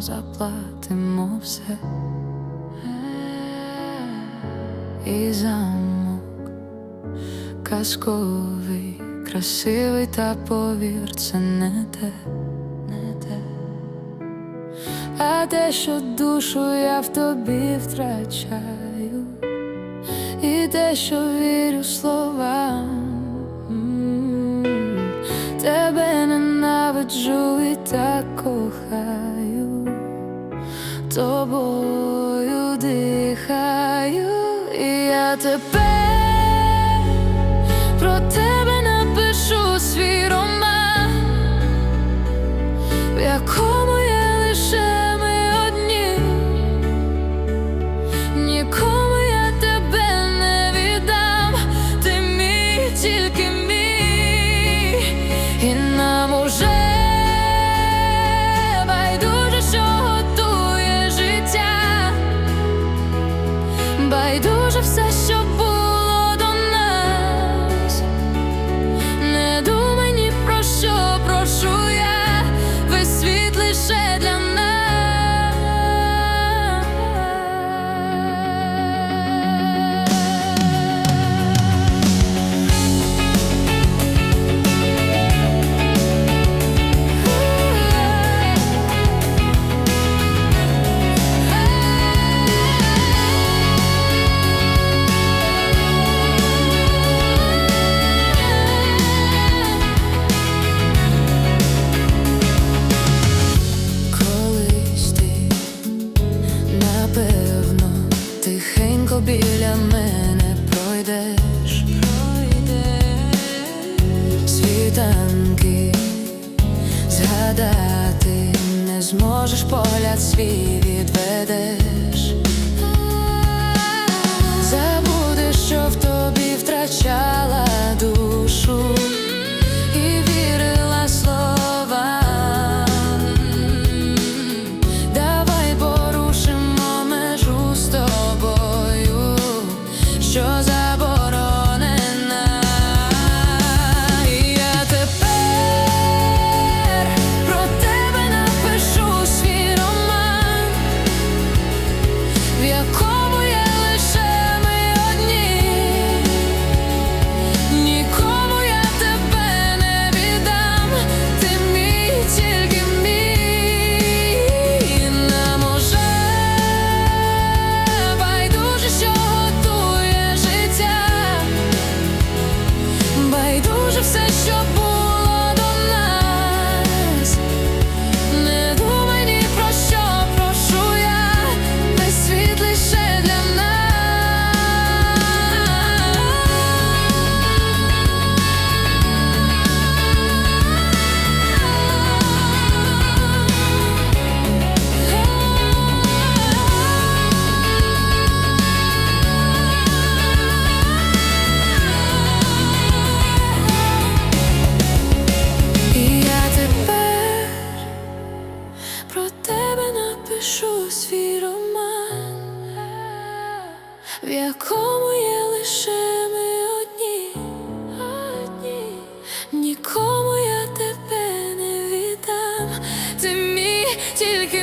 заплатимо все. І замок казковий, красивий, та повір, це не те, не те. А те, що душу я в тобі втрачаю, і те, що вірю словам, ненавиджу і так кохаю, тобою дихаю, і я тепер про тебе напишу свій роман в якому є лише ми одні, нікому я тебе не віддам, ти мій, тільки мій, і нам уже згадати не зможеш погляд свій відведеш. про тебе напишу свій роман, в якому є лише ми одні, одні, нікому я тебе не віддам, ти мій тільки.